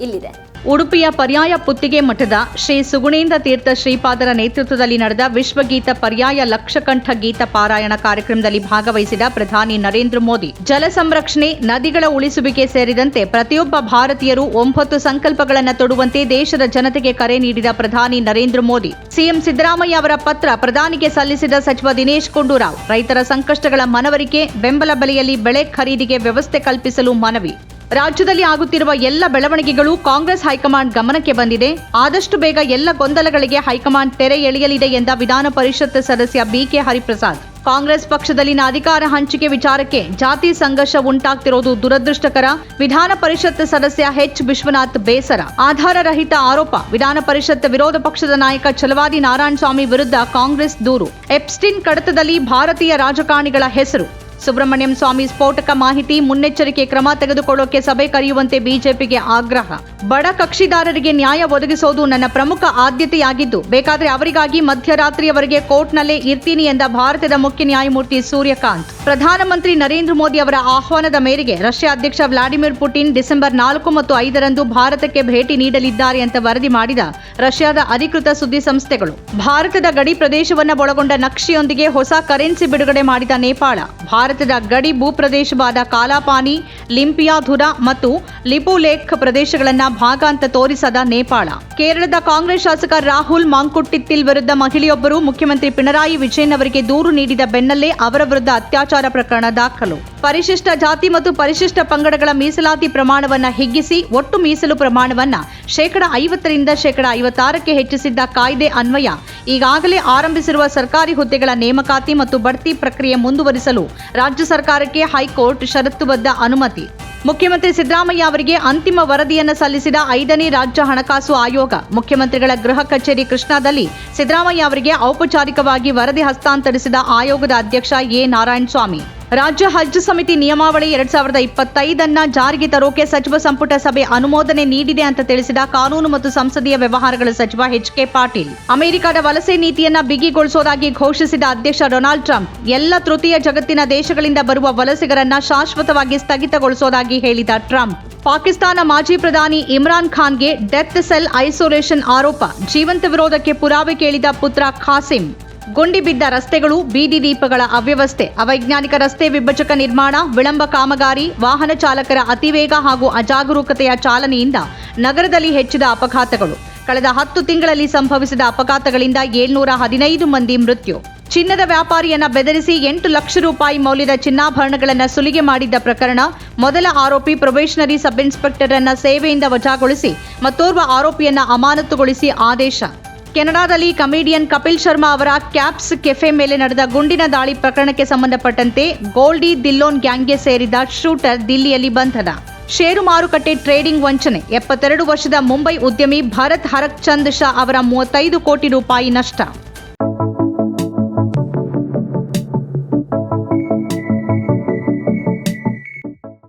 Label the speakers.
Speaker 1: ಇಲ್ಲಿದೆ.
Speaker 2: ಉಡುಪಿಯ ಪರ್ಯಾಯ ಪುತ್ತಿಗೆ ಮಠದ ಶ್ರೀ ಸುಗುಣೇಂದ್ರ ತೀರ್ಥ ಶ್ರೀಪಾದರ ನೇತೃತ್ವದಲ್ಲಿ ನಡೆದ ವಿಶ್ವಗೀತ ಪರ್ಯಾಯ ಲಕ್ಷಕಂಠ ಗೀತ ಪಾರಾಯಣ ಕಾರ್ಯಕ್ರಮದಲ್ಲಿ ಭಾಗವಹಿಸಿದ ಪ್ರಧಾನಿ ನರೇಂದ್ರ ಮೋದಿ, ಜಲ ಸಂರಕ್ಷಣೆ, ನದಿಗಳ ಉಳಿಸುವಿಕೆ ಸೇರಿದಂತೆ ಪ್ರತಿಯೊಬ್ಬ ಭಾರತೀಯರು ಒಂಬತ್ತು ಸಂಕಲ್ಪಗಳನ್ನು ತೊಡುವಂತೆ ದೇಶದ ಜನತೆಗೆ ಕರೆ ನೀಡಿದ ಪ್ರಧಾನಿ ನರೇಂದ್ರ ಮೋದಿ, ಸಿಎಂ ಸಿದ್ದರಾಮಯ್ಯ ಅವರ ಪತ್ರ ಪ್ರಧಾನಿಗೆ ಸಲ್ಲಿಸಿದ ಸಚಿವ ದಿನೇಶ್ ಗುಂಡೂರಾವ್. ರೈತರ ಸಂಕಷ್ಟಗಳ ಮನವರಿಕೆ, ಬೆಂಬಲ ಬೆಲೆಯಲ್ಲಿ ಬೆಳೆ ಖರೀದಿಗೆ ವ್ಯವಸ್ಥೆ ಕಲ್ಪಿಸಲು ಮನವಿ. ರಾಜ್ಯದಲ್ಲಿ ಆಗುತ್ತಿರುವ ಎಲ್ಲ ಬೆಳವಣಿಗೆಗಳು ಕಾಂಗ್ರೆಸ್ ಹೈಕಮಾಂಡ್ ಗಮನಕ್ಕೆ ಬಂದಿದೆ. ಆದಷ್ಟು ಬೇಗ ಎಲ್ಲ ಗೊಂದಲಗಳಿಗೆ ಹೈಕಮಾಂಡ್ ತೆರೆ ಎಳೆಯಲಿದೆ ಎಂದ ವಿಧಾನ ಪರಿಷತ್ ಸದಸ್ಯ ಬಿಕೆ ಹರಿಪ್ರಸಾದ್. ಕಾಂಗ್ರೆಸ್ ಪಕ್ಷದಲ್ಲಿನ ಅಧಿಕಾರ ಹಂಚಿಕೆ ವಿಚಾರಕ್ಕೆ ಜಾತಿ ಸಂಘರ್ಷ ಉಂಟಾಗ್ತಿರೋದು ದುರದೃಷ್ಟಕರ. ವಿಧಾನ ಪರಿಷತ್ ಸದಸ್ಯ ಎಚ್ ವಿಶ್ವನಾಥ್ ಬೇಸರ. ಆಧಾರ ರಹಿತ ಆರೋಪ. ವಿಧಾನ ಪರಿಷತ್ ವಿರೋಧ ಪಕ್ಷದ ನಾಯಕ ಚಲವಾದಿ ನಾರಾಯಣ ಸ್ವಾಮಿ ವಿರುದ್ಧ ಕಾಂಗ್ರೆಸ್ ದೂರು. ಎಪ್ಸ್ಟಿನ್ ಕಡತದಲ್ಲಿ ಭಾರತೀಯ ರಾಜಕಾರಣಿಗಳ ಹೆಸರು. ಸುಬ್ರಹ್ಮಣ್ಯಂ ಸ್ವಾಮಿ ಸ್ಫೋಟಕ ಮಾಹಿತಿ, ಮುನ್ನೆಚ್ಚರಿಕೆ ಕ್ರಮ ತೆಗೆದುಕೊಳ್ಳೋಕೆ ಸಭೆ ಕರೆಯುವಂತೆ ಬಿಜೆಪಿಗೆ ಆಗ್ರಹ. ಬಡ ಕಕ್ಷಿದಾರರಿಗೆ ನ್ಯಾಯ ಒದಗಿಸೋದು ನನ್ನ ಪ್ರಮುಖ ಆದ್ಯತೆಯಾಗಿದ್ದು, ಬೇಕಾದರೆ ಅವರಿಗಾಗಿ ಮಧ್ಯರಾತ್ರಿಯವರೆಗೆ ಕೋರ್ಟ್ನಲ್ಲೇ ಇರ್ತೀನಿ ಎಂದ ಭಾರತದ ಮುಖ್ಯ ನ್ಯಾಯಮೂರ್ತಿ ಸೂರ್ಯಕಾಂತ್. ಪ್ರಧಾನಮಂತ್ರಿ ನರೇಂದ್ರ ಮೋದಿ ಅವರ ಆಹ್ವಾನದ ಮೇರೆಗೆ ರಷ್ಯಾ ಅಧ್ಯಕ್ಷ ವ್ಲಾಡಿಮಿರ್ ಪುಟಿನ್ ಡಿಸೆಂಬರ್ ನಾಲ್ಕು ಮತ್ತು ಐದರಂದು ಭಾರತಕ್ಕೆ ಭೇಟಿ ನೀಡಲಿದ್ದಾರೆ ಅಂತ ವರದಿ ಮಾಡಿದ ರಷ್ಯಾದ ಅಧಿಕೃತ ಸುದ್ದಿ ಸಂಸ್ಥೆಗಳು. ಭಾರತದ ಗಡಿ ಪ್ರದೇಶವನ್ನ ಒಳಗೊಂಡ ನಕ್ಷೆಯೊಂದಿಗೆ ಹೊಸ ಕರೆನ್ಸಿ ಬಿಡುಗಡೆ ಮಾಡಿದ ನೇಪಾಳ. ಭಾರತದ ಗಡಿ ಭೂಪ್ರದೇಶವಾದ ಕಾಲಾಪಾನಿ, ಲಿಂಪಿಯಾಧುರ ಮತ್ತು ಲಿಪುಲೇಖ್ ಪ್ರದೇಶಗಳನ್ನು ಭಾಗ ಅಂತ ತೋರಿಸದ ನೇಪಾಳ. ಕೇರಳದ ಕಾಂಗ್ರೆಸ್ ಶಾಸಕ ರಾಹುಲ್ ಮಾಂಕುಟ್ಟಿತ್ತಿಲ್ ವಿರುದ್ಧ ಮಹಿಳೆಯೊಬ್ಬರು ಮುಖ್ಯಮಂತ್ರಿ ಪಿಣರಾಯಿ ವಿಜಯನ್ ಅವರಿಗೆ ದೂರು ನೀಡಿದ ಬೆನ್ನಲ್ಲೇ ಅವರ ವಿರುದ್ಧ ಅತ್ಯಾಚಾರ ಪ್ರಕರಣ ದಾಖಲು. ಪರಿಶಿಷ್ಟ ಜಾತಿ ಮತ್ತು ಪರಿಶಿಷ್ಟ ಪಂಗಡಗಳ ಮೀಸಲಾತಿ ಪ್ರಮಾಣವನ್ನು ಹಿಗ್ಗಿಸಿ ಒಟ್ಟು ಮೀಸಲು ಪ್ರಮಾಣವನ್ನು ಶೇಕಡ ಐವತ್ತರಿಂದ ಶೇಕಡ ಐವತ್ತಾರಕ್ಕೆ ಹೆಚ್ಚಿಸಿದ್ದ ಕಾಯ್ದೆ ಅನ್ವಯ ಈಗಾಗಲೇ ಆರಂಭಿಸಿರುವ ಸರ್ಕಾರಿ ಹುದ್ದೆಗಳ ನೇಮಕಾತಿ ಮತ್ತು ಬಡ್ತಿ ಪ್ರಕ್ರಿಯೆ ಮುಂದುವರಿಸಲು ರಾಜ್ಯ ಸರ್ಕಾರಕ್ಕೆ ಹೈಕೋರ್ಟ್ ಷರತ್ತುಬದ್ಧ ಅನುಮತಿ. ಮುಖ್ಯಮಂತ್ರಿ ಸಿದ್ದರಾಮಯ್ಯ ಅವರಿಗೆ ಅಂತಿಮ ವರದಿಯನ್ನು ಸಲ್ಲಿಸಿದ ಐದನೇ ರಾಜ್ಯ ಹಣಕಾಸು ಆಯೋಗ. ಮುಖ್ಯಮಂತ್ರಿಗಳ ಗೃಹ ಕಚೇರಿ ಕೃಷ್ಣಾದಲ್ಲಿ ಸಿದ್ದರಾಮಯ್ಯ ಅವರಿಗೆ ಔಪಚಾರಿಕವಾಗಿ ವರದಿ ಹಸ್ತಾಂತರಿಸಿದ ಆಯೋಗದ ಅಧ್ಯಕ್ಷ ಎ. ನಾರಾಯಣಸ್ವಾಮಿ. ರಾಜ್ಯ ಹಜ್ ಸಮಿತಿ ನಿಯಮಾವಳಿ ಎರಡ್ ಸಾವಿರದ ಇಪ್ಪತ್ತೈದನ್ನ ಜಾರಿಗೆ ತರೋಕೆ ಸಚಿವ ಸಂಪುಟ ಸಭೆ ಅನುಮೋದನೆ ನೀಡಿದೆ ಅಂತ ತಿಳಿಸಿದ ಕಾನೂನು ಮತ್ತು ಸಂಸದೀಯ ವ್ಯವಹಾರಗಳ ಸಚಿವ ಎಚ್ ಕೆ ಪಾಟೀಲ್. ಅಮೆರಿಕದ ವಲಸೆ ನೀತಿಯನ್ನ ಬಿಗಿಗೊಳಿಸೋದಾಗಿ ಘೋಷಿಸಿದ ಅಧ್ಯಕ್ಷ ಡೊನಾಲ್ಡ್ ಟ್ರಂಪ್, ಎಲ್ಲ ತೃತೀಯ ಜಗತ್ತಿನ ದೇಶಗಳಿಂದ ಬರುವ ವಲಸೆಗರನ್ನ ಶಾಶ್ವತವಾಗಿ ಸ್ಥಗಿತಗೊಳಿಸೋದಾಗಿ ಹೇಳಿದ ಟ್ರಂಪ್. ಪಾಕಿಸ್ತಾನ ಮಾಜಿ ಪ್ರಧಾನಿ ಇಮ್ರಾನ್ ಖಾನ್ಗೆ ಡೆತ್ ಸೆಲ್ ಐಸೋಲೇಷನ್ ಆರೋಪ, ಜೀವಂತ ವಿರೋಧಕ್ಕೆ ಪುರಾವೆ ಕೇಳಿದ ಪುತ್ರ ಖಾಸಿಂ. ಗುಂಡಿ ಬಿದ್ದ ರಸ್ತೆಗಳು, ಬೀದಿ ದೀಪಗಳ ಅವ್ಯವಸ್ಥೆ, ಅವೈಜ್ಞಾನಿಕ ರಸ್ತೆ ವಿಭಜಕ ನಿರ್ಮಾಣ, ವಿಳಂಬ ಕಾಮಗಾರಿ, ವಾಹನ ಚಾಲಕರ ಅತಿವೇಗ ಹಾಗೂ ಅಜಾಗರೂಕತೆಯ ಚಾಲನೆಯಿಂದ ನಗರದಲ್ಲಿ ಹೆಚ್ಚಿದ ಅಪಘಾತಗಳು. ಕಳೆದ ಹತ್ತು ತಿಂಗಳಲ್ಲಿ ಸಂಭವಿಸಿದ ಅಪಘಾತಗಳಿಂದ ಏಳ್ನೂರ ಹದಿನೈದು ಮಂದಿ ಮೃತ್ಯು. ಚಿನ್ನದ ವ್ಯಾಪಾರಿಯನ್ನ ಬೆದರಿಸಿ ಎಂಟು ಲಕ್ಷ ರೂಪಾಯಿ ಮೌಲ್ಯದ ಚಿನ್ನಾಭರಣಗಳನ್ನು ಸುಲಿಗೆ ಮಾಡಿದ್ದ ಪ್ರಕರಣ ಮೊದಲ ಆರೋಪಿ ಪ್ರೊಬೇಷನರಿ ಸಬ್ ಇನ್ಸ್ಪೆಕ್ಟರ್ ಅನ್ನ ಸೇವೆಯಿಂದ ವಜಾಗೊಳಿಸಿ ಮತ್ತೋರ್ವ ಆರೋಪಿಯನ್ನ ಅಮಾನತುಗೊಳಿಸಿ ಆದೇಶ. ಕೆನಡಾದಲ್ಲಿ ಕಮಿಡಿಯನ್ ಕಪಿಲ್ ಶರ್ಮಾ ಅವರ ಕ್ಯಾಪ್ಸ್ ಕೆಫೆ ಮೇಲೆ ನಡೆದ ಗುಂಡಿನ ದಾಳಿ ಪ್ರಕರಣಕ್ಕೆ ಸಂಬಂಧಪಟ್ಟಂತೆ ಗೋಲ್ಡಿ ದಿಲ್ಲೋನ್ ಗ್ಯಾಂಗ್ಗೆ ಸೇರಿದ ಶೂಟರ್ ದಿಲ್ಲಿಯಲ್ಲಿ ಬಂಧನ. ಷೇರು ಮಾರುಕಟ್ಟೆ ಟ್ರೇಡಿಂಗ್ ವಂಚನೆ. ಎಪ್ಪತ್ತೆರಡು ವರ್ಷದ ಮುಂಬೈ ಉದ್ಯಮಿ ಭರತ್ ಹರಕ್ ಚಂದ್ ಶಾ ಅವರ ಮೂವತ್ತೈದು ಕೋಟಿ ರೂಪಾಯಿ ನಷ್ಟ.